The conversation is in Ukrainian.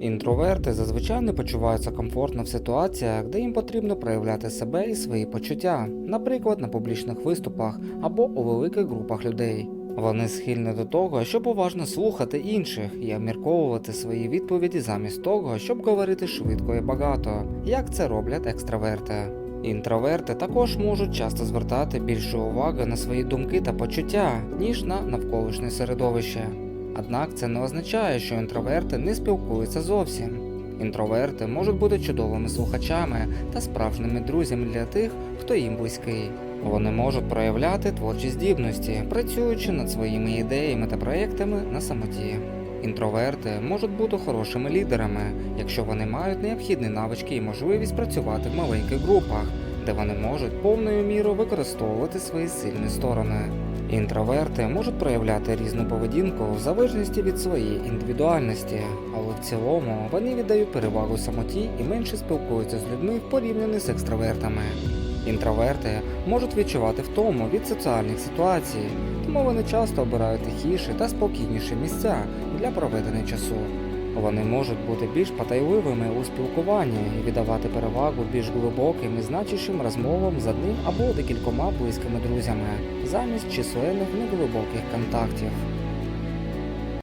Інтроверти зазвичай не почуваються комфортно в ситуаціях, де їм потрібно проявляти себе і свої почуття, наприклад, на публічних виступах або у великих групах людей. Вони схильні до того, щоб уважно слухати інших і обмірковувати свої відповіді замість того, щоб говорити швидко і багато, як це роблять екстраверти. Інтроверти також можуть часто звертати більше уваги на свої думки та почуття, ніж на навколишнє середовище. Однак це не означає, що інтроверти не спілкуються зовсім. Інтроверти можуть бути чудовими слухачами та справжніми друзями для тих, хто їм близький. Вони можуть проявляти творчі здібності, працюючи над своїми ідеями та проектами на самоті. Інтроверти можуть бути хорошими лідерами, якщо вони мають необхідні навички і можливість працювати в маленьких групах, де вони можуть повною мірою використовувати свої сильні сторони. Інтроверти можуть проявляти різну поведінку в залежності від своєї індивідуальності, але в цілому вони віддають перевагу самоті і менше спілкуються з людьми в порівнянні з екстравертами. Інтроверти можуть відчувати втому від соціальних ситуацій, тому вони часто обирають тихіші та спокійніші місця для проведення часу. Вони можуть бути більш потайливими у спілкуванні і віддавати перевагу більш глибоким і значущим розмовам з одним або декількома близькими друзями, замість численних неглибоких контактів.